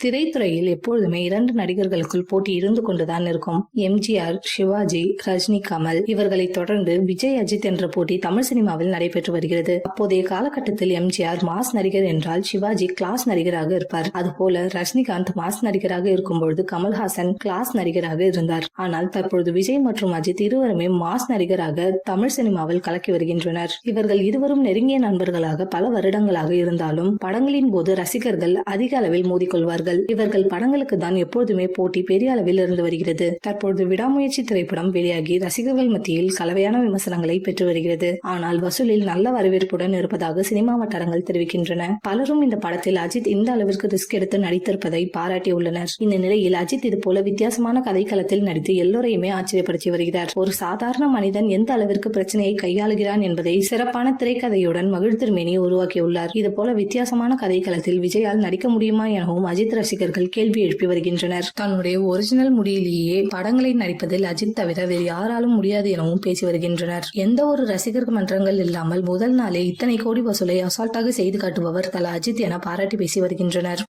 திரைத்துறையில் எப்பொழுதுமே இரண்டு நடிகர்களுக்குள் போட்டி இருந்து கொண்டுதான் இருக்கும். எம்ஜிஆர் சிவாஜி ரஜினி கமல் இவர்களை தொடர்ந்து விஜய் அஜித் என்ற போட்டி தமிழ் சினிமாவில் நடைபெற்று வருகிறது. அப்போதைய காலகட்டத்தில் எம்ஜிஆர் மாஸ் நடிகர் என்றால் சிவாஜி கிளாஸ் நடிகராக இருப்பார். அதுபோல ரஜினிகாந்த் மாஸ் நடிகராக இருக்கும்பொழுது கமல்ஹாசன் கிளாஸ் நடிகராக இருந்தார். ஆனால் தற்பொழுது விஜய் மற்றும் அஜித் இருவருமே மாஸ் நடிகராக தமிழ் சினிமாவில் கலக்கி வருகின்றனர். இவர்கள் இருவரும் நெருங்கிய நண்பர்களாக பல வருடங்களாக இருந்தாலும் படங்களின் போது ரசிகர்கள் அதிக அளவில் மோதிக்கொள்வார்கள். இவர்கள் படங்களுக்கு தான் எப்பொழுதுமே போட்டி பெரிய அளவில் இருந்து வருகிறது. தற்பொழுது விடாமுயற்சி திரைப்படம் வெளியாகி ரசிகர்கள் மத்தியில் கலவையான விமர்சனங்களை பெற்று வருகிறது. ஆனால் வசூலில் நல்ல வரவேற்புடன் இருப்பதாக சினிமா வட்டாரங்கள் தெரிவிக்கின்றன. பலரும் இந்த படத்தில் அஜித் இந்த அளவிற்கு ரிஸ்க் எடுத்து நடித்திருப்பதை பாராட்டியுள்ளனர். இந்த நிலையில் அஜித் இது போல வித்தியாசமான கதைக்களத்தில் நடித்து எல்லோரையுமே ஆச்சரியப்படுத்தி வருகிறார். ஒரு சாதாரண மனிதன் எந்த அளவிற்கு பிரச்சனையை கையாளுகிறான் என்பதை சிறப்பான திரைக்கதையுடன் மகிழ்திருமேனி உருவாக்கியுள்ளார். இது போல வித்தியாசமான கதைக்களத்தில் விஜயால் நடிக்க முடியுமா எனவும் அஜித் அஜித் ரசிகர்கள் கேள்வி எழுப்பி வருகின்றனர். தன்னுடைய ஒரிஜினல் முடியிலேயே படங்களை நடிப்பதில் அஜித் தவிர வேறு யாராலும் முடியாது எனவும் பேசி வருகின்றனர். எந்த ஒரு ரசிகர் மன்றங்கள் இல்லாமல் முதல் நாளே இத்தனை கோடி வசூலை அசால்ட்டாக செய்து காட்டுபவர் தல அஜித் என பாராட்டி பேசி வருகின்றனர்.